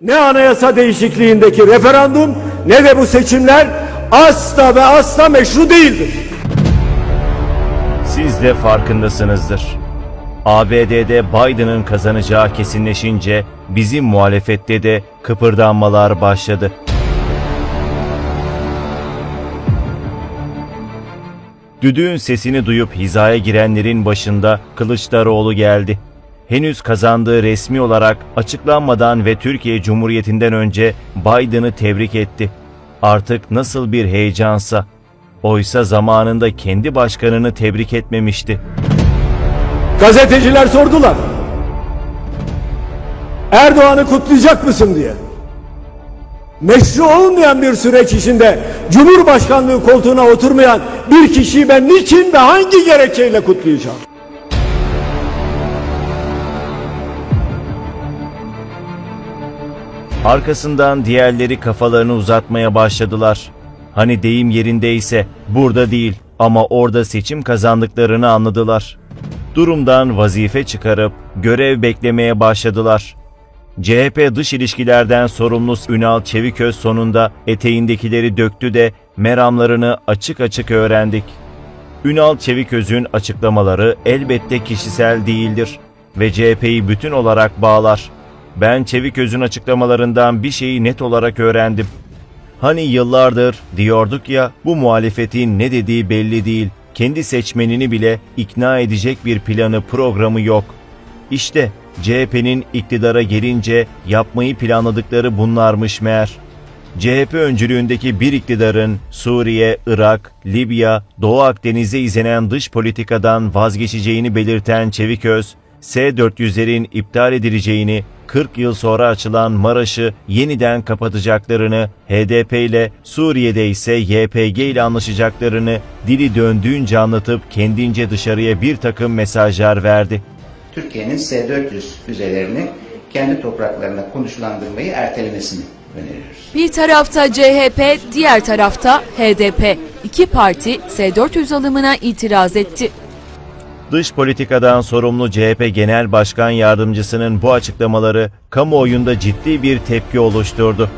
Ne anayasa değişikliğindeki referandum ne de bu seçimler asla ve asla meşru değildir. Siz de farkındasınızdır. ABD'de Biden'ın kazanacağı kesinleşince bizim muhalefette de kıpırdanmalar başladı. Düdüğün sesini duyup hizaya girenlerin başında Kılıçdaroğlu geldi. Henüz kazandığı resmi olarak açıklanmadan ve Türkiye Cumhuriyeti'nden önce Biden'ı tebrik etti. Artık nasıl bir heyecansa. Oysa zamanında kendi başkanını tebrik etmemişti. Gazeteciler sordular. Erdoğan'ı kutlayacak mısın diye. Meşru olmayan bir süreç içinde Cumhurbaşkanlığı koltuğuna oturmayan bir kişiyi ben niçin ve hangi gerekçeyle kutlayacağım? Arkasından diğerleri kafalarını uzatmaya başladılar. Hani deyim yerindeyse burada değil ama orada seçim kazandıklarını anladılar. Durumdan vazife çıkarıp görev beklemeye başladılar. CHP dış ilişkilerden sorumlu Ünal Çeviköz sonunda eteğindekileri döktü de meramlarını açık açık öğrendik. Ünal Çeviköz'ün açıklamaları elbette kişisel değildir ve CHP'yi bütün olarak bağlar. Ben Çeviköz'ün açıklamalarından bir şeyi net olarak öğrendim. Hani yıllardır diyorduk ya bu muhalefetin ne dediği belli değil. Kendi seçmenini bile ikna edecek bir planı programı yok. İşte CHP'nin iktidara gelince yapmayı planladıkları bunlarmış meğer. CHP öncülüğündeki bir iktidarın Suriye, Irak, Libya, Doğu Akdeniz'e izlenen dış politikadan vazgeçeceğini belirten Çeviköz, S-400'lerin iptal edileceğini, 40 yıl sonra açılan Maraş'ı yeniden kapatacaklarını, HDP ile Suriye'de ise YPG ile anlaşacaklarını dili döndüğünce anlatıp kendince dışarıya bir takım mesajlar verdi. Türkiye'nin S-400 füzelerini kendi topraklarına konuşlandırmayı ertelemesini öneriyoruz. Bir tarafta CHP, diğer tarafta HDP. İki parti S-400 alımına itiraz etti. Dış politikadan sorumlu CHP Genel Başkan Yardımcısının bu açıklamaları kamuoyunda ciddi bir tepki oluşturdu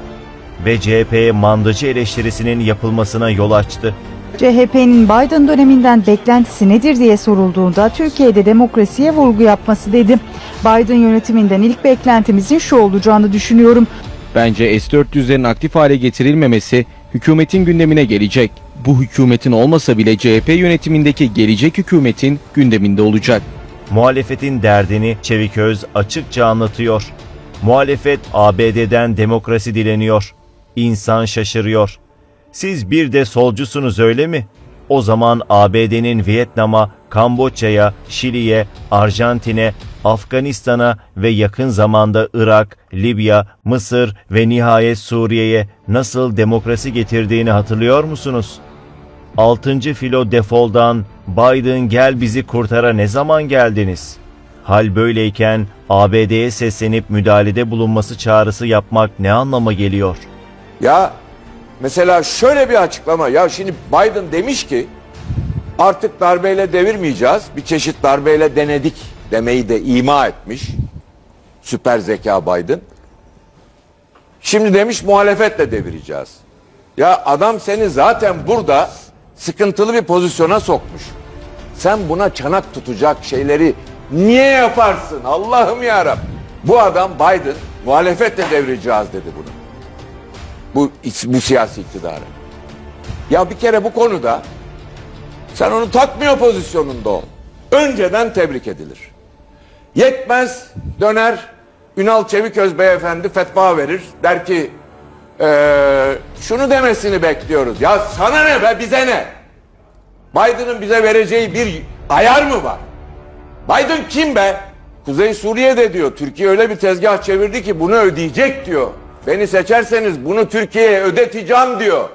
ve CHP'ye mandacı eleştirisinin yapılmasına yol açtı. CHP'nin Biden döneminden beklentisi nedir diye sorulduğunda Türkiye'de demokrasiye vurgu yapması dedi. Biden yönetiminden ilk beklentimizin şu olacağını düşünüyorum. Bence S-400'lerin aktif hale getirilmemesi hükümetin gündemine gelecek. Bu hükümetin olmasa bile CHP yönetimindeki gelecek hükümetin gündeminde olacak. Muhalefetin derdini Çeviköz açıkça anlatıyor. Muhalefet ABD'den demokrasi dileniyor. İnsan şaşırıyor. Siz bir de solcusunuz öyle mi? O zaman ABD'nin Vietnam'a, Kamboçya'ya, Şili'ye, Arjantin'e, Afganistan'a ve yakın zamanda Irak, Libya, Mısır ve nihayet Suriye'ye nasıl demokrasi getirdiğini hatırlıyor musunuz? 6. filo defoldan Biden gel bizi kurtara ne zaman geldiniz? Hal böyleyken ABD'ye seslenip müdahalede bulunması çağrısı yapmak ne anlama geliyor? Ya mesela şöyle bir açıklama. Ya şimdi Biden demiş ki artık darbeyle devirmeyeceğiz. Bir çeşit darbeyle denedik demeyi de ima etmiş. Süper zeka Biden. Şimdi demiş muhalefetle devireceğiz. Ya adam seni zaten burada sıkıntılı bir pozisyona sokmuş. Sen buna çanak tutacak şeyleri niye yaparsın Allah'ım ya Bu adam Biden muhalefetle devireceğiz dedi bunu bu, bu siyasi iktidarı. Ya bir kere bu konuda sen onu takmıyor pozisyonunda ol. Önceden tebrik edilir. Yetmez döner Ünal Çeviköz beyefendi fetva verir. Der ki eee, şunu demesini bekliyoruz. Ya sana ne be bize ne? Biden'ın bize vereceği bir ayar mı var? Biden kim be? Kuzey Suriye'de diyor. Türkiye öyle bir tezgah çevirdi ki bunu ödeyecek diyor. Beni seçerseniz bunu Türkiye'ye ödeteceğim diyor.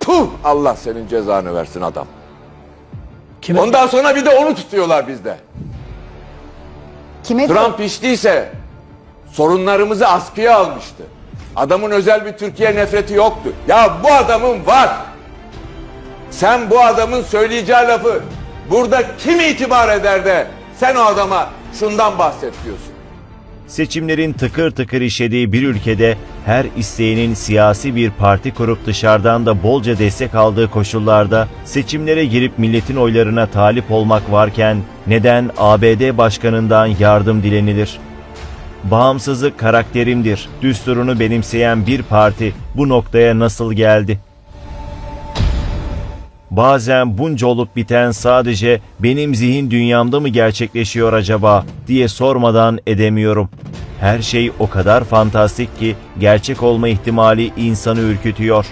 Puh Allah senin cezanı versin adam. Ondan sonra bir de onu tutuyorlar bizde. Kime Trump içtiyse sorunlarımızı askıya almıştı. Adamın özel bir Türkiye nefreti yoktu. Ya bu adamın var. Sen bu adamın söyleyeceği lafı burada kim itibar eder de sen o adama şundan bahset diyorsun. Seçimlerin tıkır tıkır işlediği bir ülkede her isteyenin siyasi bir parti kurup dışarıdan da bolca destek aldığı koşullarda seçimlere girip milletin oylarına talip olmak varken neden ABD başkanından yardım dilenilir? Bağımsızlık karakterimdir. Düsturunu benimseyen bir parti bu noktaya nasıl geldi? Bazen bunca olup biten sadece benim zihin dünyamda mı gerçekleşiyor acaba diye sormadan edemiyorum. Her şey o kadar fantastik ki gerçek olma ihtimali insanı ürkütüyor.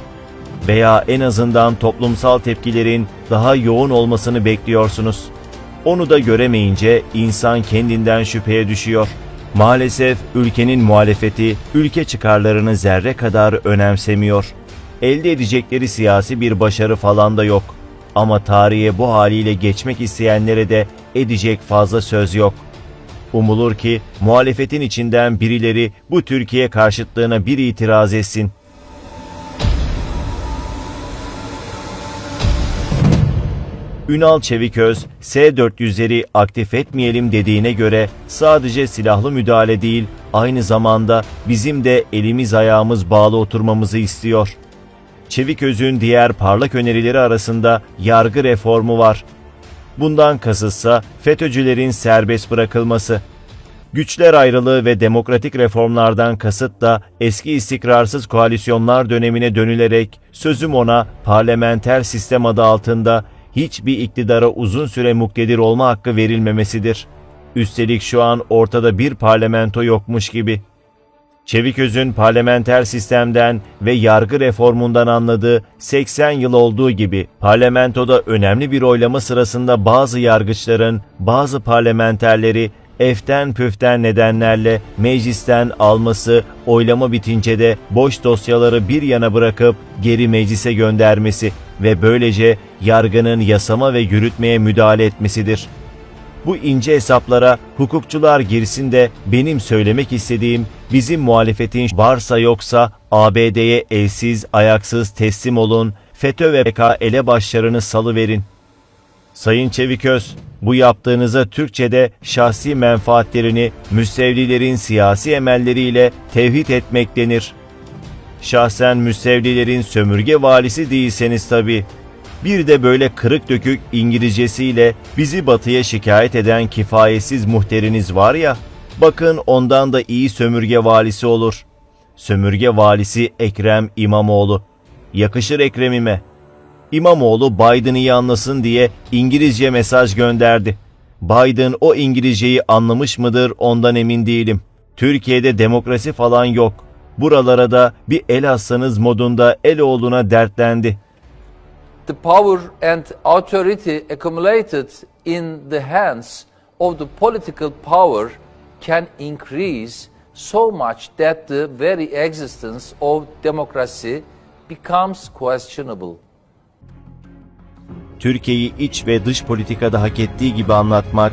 Veya en azından toplumsal tepkilerin daha yoğun olmasını bekliyorsunuz. Onu da göremeyince insan kendinden şüpheye düşüyor. Maalesef ülkenin muhalefeti ülke çıkarlarını zerre kadar önemsemiyor. Elde edecekleri siyasi bir başarı falan da yok. Ama tarihe bu haliyle geçmek isteyenlere de edecek fazla söz yok. Umulur ki muhalefetin içinden birileri bu Türkiye karşıtlığına bir itiraz etsin. Ünal Çeviköz, S-400'leri aktif etmeyelim dediğine göre sadece silahlı müdahale değil, aynı zamanda bizim de elimiz ayağımız bağlı oturmamızı istiyor. Çeviköz'ün diğer parlak önerileri arasında yargı reformu var. Bundan kasıtsa FETÖ'cülerin serbest bırakılması. Güçler ayrılığı ve demokratik reformlardan kasıt da eski istikrarsız koalisyonlar dönemine dönülerek sözüm ona parlamenter sistem adı altında hiçbir iktidara uzun süre muktedir olma hakkı verilmemesidir. Üstelik şu an ortada bir parlamento yokmuş gibi. Çeviköz'ün parlamenter sistemden ve yargı reformundan anladığı 80 yıl olduğu gibi parlamentoda önemli bir oylama sırasında bazı yargıçların, bazı parlamenterleri eften püften nedenlerle meclisten alması, oylama bitince de boş dosyaları bir yana bırakıp geri meclise göndermesi ve böylece yargının yasama ve yürütmeye müdahale etmesidir. Bu ince hesaplara hukukçular girsin de benim söylemek istediğim bizim muhalefetin varsa yoksa ABD'ye elsiz ayaksız teslim olun, FETÖ ve PK elebaşlarını salıverin. Sayın Çeviköz, bu yaptığınıza Türkçe'de şahsi menfaatlerini müstevlilerin siyasi emelleriyle tevhid etmek denir. Şahsen müstevlilerin sömürge valisi değilseniz tabii. Bir de böyle kırık dökük İngilizcesiyle bizi batıya şikayet eden kifayetsiz muhteriniz var ya, bakın ondan da iyi sömürge valisi olur. Sömürge valisi Ekrem İmamoğlu. Yakışır Ekrem'ime. İmamoğlu Biden'ı iyi anlasın diye İngilizce mesaj gönderdi. Biden o İngilizceyi anlamış mıdır ondan emin değilim. Türkiye'de demokrasi falan yok. Buralara da bir el atsanız modunda Eloğlu'na dertlendi. the power and authority accumulated in the hands of the political power can increase so much that the very existence of democracy becomes questionable. Türkiye'yi iç ve dış politikada hak ettiği gibi anlatmak